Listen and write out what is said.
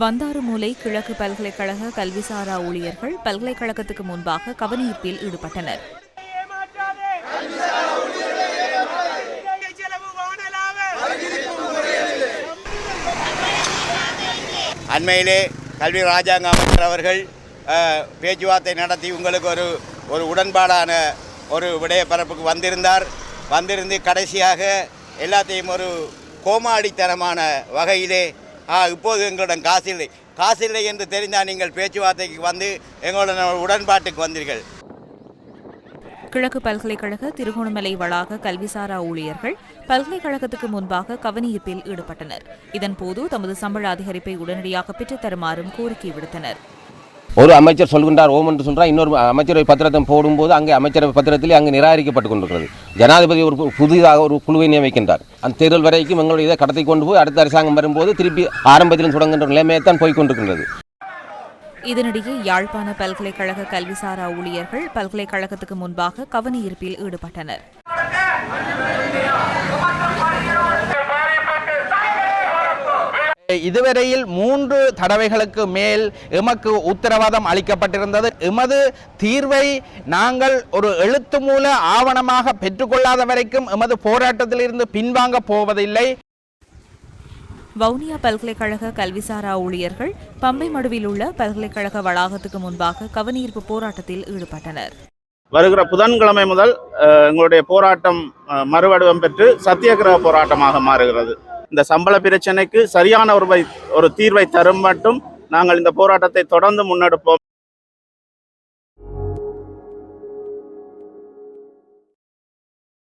வந்தாறுமூலை கிழக்கு பல்கலைக்கழக கல்விசாரா ஊழியர்கள் பல்கலைக்கழகத்துக்கு முன்பாக கவனஈர்ப்பில் ஈடுபட்டனர். அண்மையிலே கல்வி ராஜாங்க அமைச்சர் அவர்கள் பேச்சுவார்த்தை நடத்தி உங்களுக்கு ஒரு ஒரு உடன்பாடான ஒரு விடயப்பரப்புக்கு வந்திருந்தார். வந்திருந்து கடைசியாக எல்லாத்தையும் ஒரு கோமாடித்தனமான வகையிலே ஆ இப்போது எங்களிடம் காசில்லை காசில்லை என்று தெரிந்தால் நீங்கள் பேச்சுவார்த்தைக்கு வந்து எங்களுடன் உடன்பாட்டுக்கு வந்தீர்கள். கிழக்கு பல்கலைக்கழக திருகோணமலை வளாக கல்விசாரா ஊழியர்கள் பல்கலைக்கழகத்துக்கு முன்பாக கவனியப்பில் ஈடுபட்டனர். இதன்போது தமது சம்பள அதிகரிப்பை உடனடியாக பெற்றுத்தருமாறும் கோரிக்கை விடுத்தனர். ஒரு அமைச்சர் சொல்கின்றார் ஓம் என்று சொல்கிறார் இன்னொரு அமைச்சரவை பத்திரத்தை போடும்போது அங்கே அமைச்சரவை பத்திரத்திலே அங்கே நிராகரிக்கப்பட்டு கொண்டிருக்கிறது. ஜனாதிபதி ஒரு புதிதாக ஒரு குழுவை நியமிக்கின்றார். அந்த தேர்தல் வரைக்கும் எங்களுடைய இதை கடத்தி கொண்டு போய் அடுத்த அரசாங்கம் வரும்போது திருப்பி ஆரம்பத்திலும் தொடங்குகின்ற நிலைமையை தான் போய்கொண்டிருக்கின்றது இதனிடையே யாழ்ப்பாண பல்கலைக்கழக கல்விசாரா ஊழியர்கள் பல்கலைக்கழகத்துக்கு முன்பாக கவனஈர்ப்பில் ஈடுபட்டனர். இதுவரையில் மூன்று தடவைகளுக்கு மேல் எமக்கு உத்தரவாதம் அளிக்கப்பட்டிருந்தது. எமது தீர்வை நாங்கள் ஒரு எழுத்து மூல ஆவணமாக பெற்றுக்கொள்ளாத வரைக்கும் எமது போராட்டத்திலிருந்து பின்வாங்க போவதில்லை. வவுனியா பல்கலைக்கழக கல்விசாரா ஊழியர்கள் பம்பை மடுவில் உள்ள பல்கலைக்கழக வளாகத்துக்கு முன்பாக கவனஈர்ப்பு போராட்டத்தில் ஈடுபட்டனர். வருகிற புதன்கிழமை முதல் எங்களுடைய போராட்டம் மறுவடிவம் பெற்று சத்தியாகிரக போராட்டமாக மாறுகிறது. இந்த சம்பள பிரச்சனைக்கு சரியான ஒரு வை- ஒரு தீர்வை தரும் மட்டும் நாங்கள் இந்த போராட்டத்தை தொடர்ந்து முன்னெடுப்போம்.